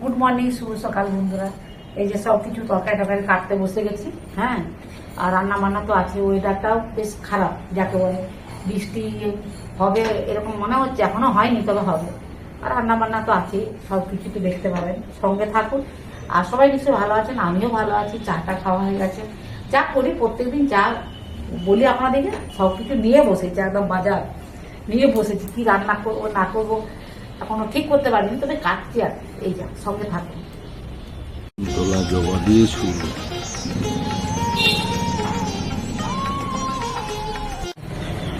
Good morning শুভ সকাল বন্ধুরা। এই যে সব কিছু তরকারি টরকারি কাটতে বসে গেছি হ্যাঁ? আর রান্না বান্না তো আছে ওয়েদারটাও বেশ খারাপ, যাকে বলে। বৃষ্টি হবে এরকম মনে হচ্ছে, এখনও হয়নি, তবে হবে। আর রান্না বান্না তো আছে, সব কিছু তো দেখতে পাবেন। সঙ্গে থাকুন। আর সবাই নিশ্চয়ই ভালো আছেন, আমিও ভালো আছি, চাটা খাওয়া হয়ে গেছে। যা করি, প্রত্যেকদিন যা বলি আপনাদেরকে, সব কিছু নিয়ে বসেছি, একদম বাজার। নিয়ে বসেছি, কি রান্না করব, না করব এখনও ঠিক করতে পারিনি তবে কাটছি আর এই যা সঙ্গে থাকুন শুরু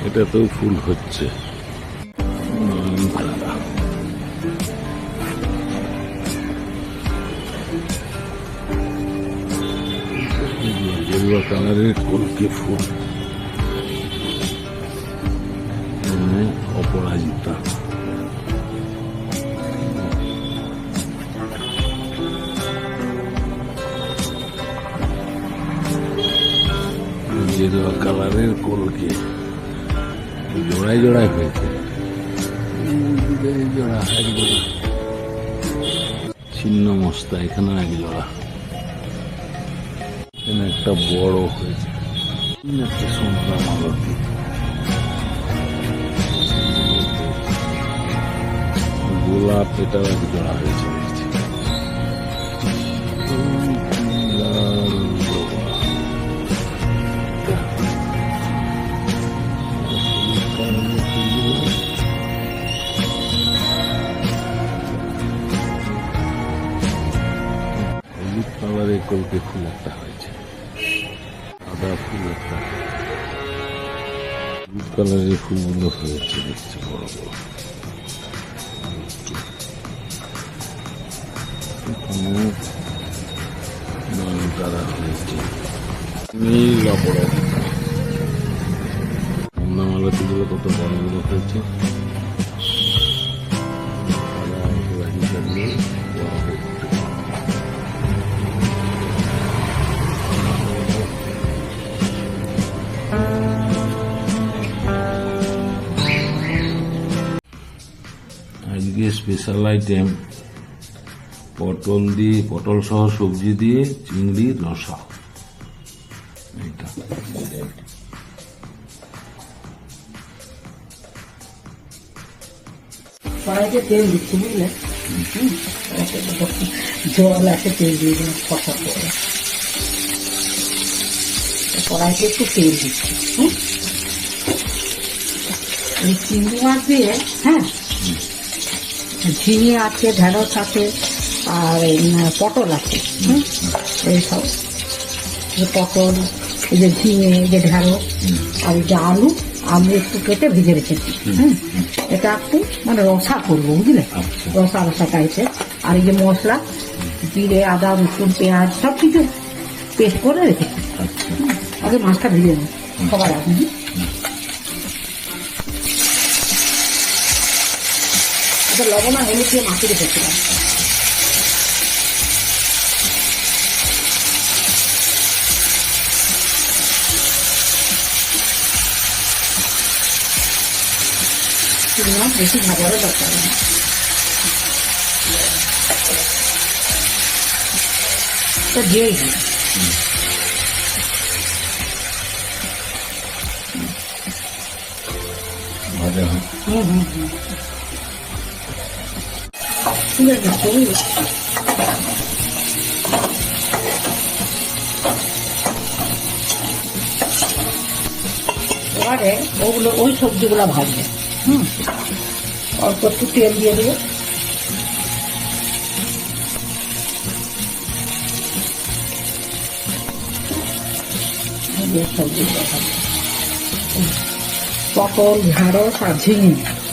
এটাতেও ফুল হচ্ছে। কালারের কলকে ফুল। উম, অপরাজিতা গেরুয়া কালারের কলকে জোড়ায় জোড়ায় হয়েছে। জোড়া ছিন্ন মস্তা এখানে এক জোড়া। এখানে একটা বড় হয়েছে। একটা সোমরা মালতী। গোলাপ এটাও এক জোড়া হয়েছে। ফুলগুলো হয়েছে দেখছি বড় বড় হয়েছে। নীল অপরাধ মালাতিগুলো কত বড় বড় হয়েছে। স্পেশাল আইটেম পটল দিয়ে, পটল সহ সবজি দিয়ে চিংড়ি রসা এইটা। কড়াইতে তেল দিচ্ছি, বুঝলে? জল আছে, তেল দিয়ে দিন কষা করে। কড়াইতে একটু তেল দিচ্ছি এই চিংড়ি মাছ দিয়ে হ্যাঁ? ঝিঙে আছে ঢেঁড়স আছে আর পটল আছে হুম? এই সব। এই পটল এই যে ঝিঙে এই যে ঢেঁড়স আর এই যে আলু আমি একটু কেটে ভেজে রেখেছি হুম এটা একটু মানে রসা করব বুঝলে? আচ্ছা। রসা রসা টাইপের আর এই যে মশলা জিরে আদা রসুন পেঁয়াজ সব কিছু পেস্ট করে রেখেছি। আচ্ছা। আগে মাছটা ভেজে নেব। সবার আগে এটা লবণ আর হলুদ দিয়ে মাখিয়ে রেখেছিলাম চিংড়ি মাছ বেশি ভাজারও দরকার নেই তো দিয়েই দিই ভাজা হয় হুম হুম হুম এবারে ওগুলো, ওই সবজিগুলো ভাজবে। হুম। অল্প একটু তেল দিয়ে দেবো। পটল, ঢেঁড়স আর ঝিঙে।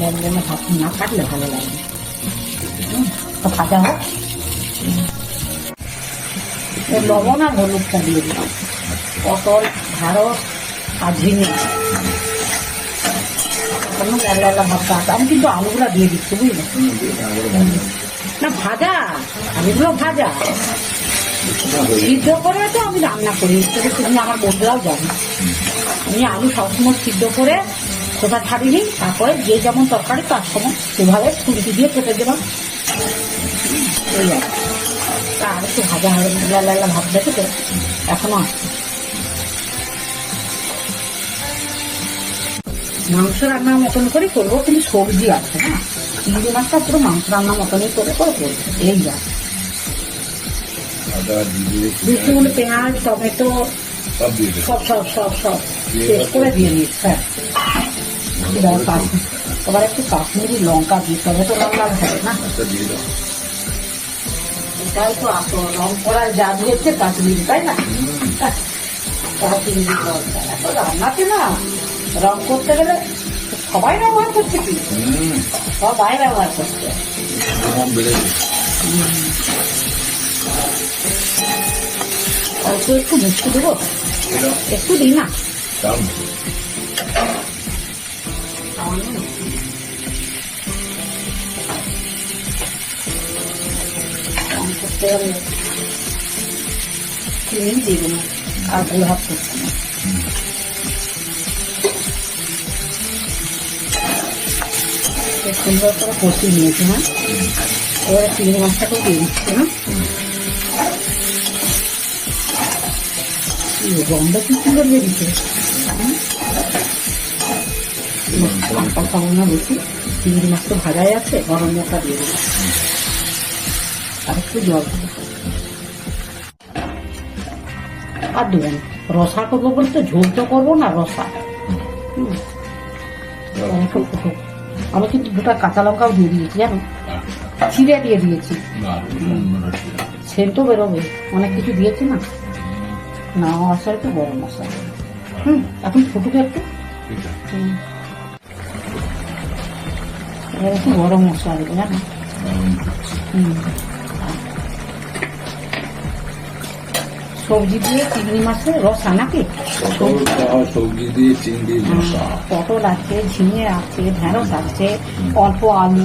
লেনদেনে ভাত না কাটলে ভালো লাগবে তো ভাজা হোক। লবণ আর হলুদটা দিয়ে দিলাম। পটল, ঢেঁড়স আর ঝিঙে। কোনো ভাতটা আছে আমি কিন্তু আলুগুলো দিয়ে দিচ্ছি, বুঝলে। না, ভাজা। আলুগুলো ভাজা। সিদ্ধ করে তো আমি রান্না করি। আমার বন্ধুরাও জানি। আমি আলু সবসময় সিদ্ধ করে খোসা ছাড়িয়ে তারপরে যে যেমন তরকারি তার সময় সেভাবে খুঁড়ি দিয়ে কেটে দেবাম এই আর আর একটু ভাজা হবে লাল লাল ভাব দেখে তো এখনও আছে। মাংস রান্নার মতন করে করব কিন্তু সবজি আছে না? চিংড়ি মাছটা পুরো মাংস রান্নার মতনই করে করে করব। এই যা রসুন পেঁয়াজ টমেটো সব সব সব সব পেস্ট করে দিয়ে দিচ্ছি হ্যাঁ। এবার একটু কাশ্মীরি লঙ্কা দিই তবে তো লাল হবে না। এটাই তো আসল রং করার যা দিয়েছে কাশ্মীরি তাই না কাশ্মীরি লঙ্কা এত রান্নাতে না রং করতে গেলে সবাই ব্যবহার করছে কি সবাই ব্যবহার করছে অল্প একটু মিষ্টি দেবো একটু দিই না গেলে চিনি দিব। না আর গুড় হাত করছে না সুন্দর করে কষিয়ে নিয়েছি হ্যাঁ এবারে চিংড়ি মাছটাকেও দিয়ে দিচ্ছি? না গন্ধ কি সুন্দর বেরিয়েছে? লঙ্কা না বেশি চিংড়ি মাছ তো ভাজাই আছে গরম মশলা দিয়ে দেবো আর একটু জল আর দেবেন রসা করব বলতে ঝোল তো করব না রসা। আমি কিন্তু দুটা কাঁচা লঙ্কাও দিয়ে দিয়েছি জানো ছিঁড়ে দিয়ে দিয়েছি সেন্টও বেরোবে অনেক কিছু দিয়েছি না না আসলে একটু গরম মশলা। হুম এখন ফুটুক একটু হুম। গরম মশলা দেবো জানো সবজি দিয়ে চিংড়ি মাছের রসা নাকি সবজি দিয়ে চিংড়ি পটল আছে ঝিঙে আছে ঢেঁড়স আছে অল্প আলু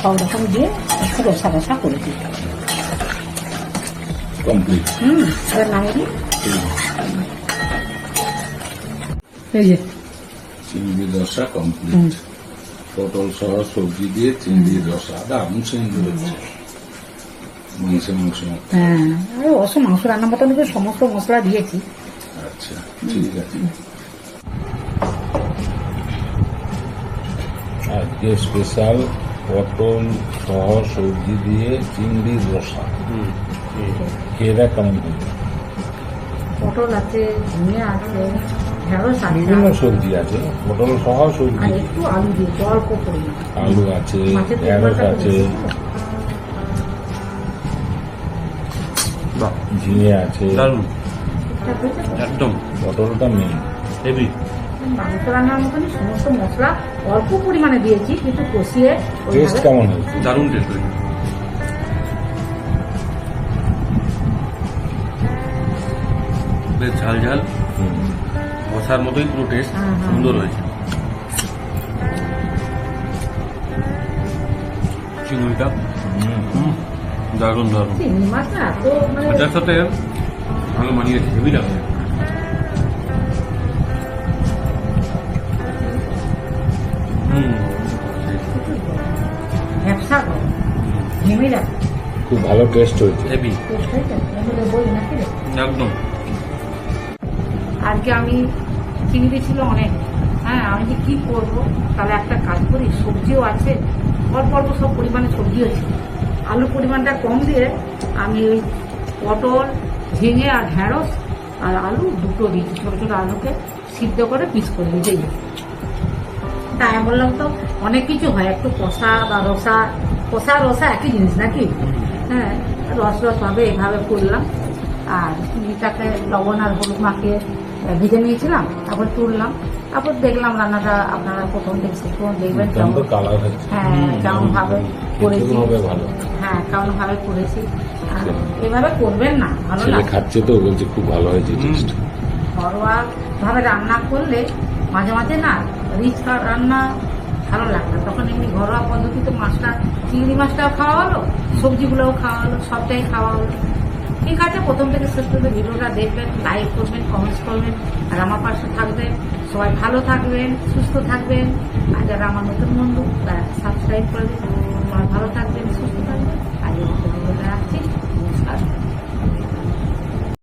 সব রকম দিয়ে একটু রসা রসা করে দিই কমপ্লিট হুম এবার নামিয়ে দিই এই যে চিংড়ি রসা কমপ্লিট পটল সহ সবজি দিয়ে চিংড়ি রসা দারুণ চিংড়ি হচ্ছে। মাংসে মাংস হ্যাঁ আমি অবশ্য মাংস রান্না মতন সমস্ত মশলা দিয়েছি। আচ্ছা ঠিক আছে। আজকে স্পেশাল পটল সহ সবজি দিয়ে চিংড়ির রসা। কেরা কেমন পটল আছে ঝিঙে আছে। ঢেঁড়স আছে বিভিন্ন সবজি আছে পটল সহ আর সবজি একটু আলু দিয়েছি অল্প পরিমাণ আলু আছে ঢেঁড়স আছে। ঝিঙে আছে। তো? একদম। পটলটা মেন হেভি মাংস রান্নার মতনই সমস্ত মশলা অল্প পরিমাণে দিয়েছি কিন্তু কষিয়ে টেস্ট কেমন হয়েছে? দারুণ টেস্ট হয়েছে। বেশ ঝাল ঝাল। হুম। মতোই পুরো টেস্ট। সুন্দর হয়েছে। চিংড়িটা দারুণ দারুণ। মানে সাথে ভালো মানিয়েছে হেভি লাগছে খুব ভালো টেস্ট হয়েছে। হেভি একদম। আজকে আমি চিংড়ি ছিল অনেক। হ্যাঁ আমি যে কী করব? তাহলে একটা কাজ করি, সবজিও আছে। অল্প অল্প সব পরিমাণে সবজিও ছিল। আলু পরিমাণটা কম দিয়ে আমি ওই পটল, ঝিঙে আর ঢেঁড়স আর আলু দুটো দিয়েছি, ছোটো ছোটো আলুকে সিদ্ধ করে পিস করে দিয়েছি। তাই আমি বললাম তো, অনেক কিছু হয়, একটু কষা বা রসা। কষা, রসা একই জিনিস নাকি? হ্যাঁ রস রস হবে, এভাবে করলাম। আর চিংড়িটাকে লবণ আর হলুদ মাখিয়ে ভেজে নিয়েছিলাম তারপর তুললাম তারপর দেখলাম রান্নাটা আপনারা প্রথম দেখছি প্রথম দেখবেন কেমন হচ্ছে। হ্যাঁ কেমন ভাবে করেছি। হ্যাঁ কেমন ভাবে করেছি। এভাবে করবেন না ভালো লাগে। খাচ্ছে তো বলছে খুব ভালো হয়েছে টেস্ট ঘরোয়া ভাবে রান্না করলে মাঝে মাঝে না রিচ রান্না ভালো লাগে না। তখন এমনি ঘরোয়া পদ্ধতিতে মাছটা চিংড়ি মাছটাও খাওয়া হলো সবজিগুলোও খাওয়া হলো সবটাই খাওয়া হলো। ঠিক আছে, প্রথম থেকে শেষ পর্যন্ত ভিডিওটা দেখবেন লাইক করবেন কমেন্টস করবেন, আর আমার পাশে থাকবেন। সবাই ভালো থাকবেন, সুস্থ থাকবেন, আর যারা আমার নতুন বন্ধু, তারা সাবস্ক্রাইব করে সবাই ভালো থাকবেন, সুস্থ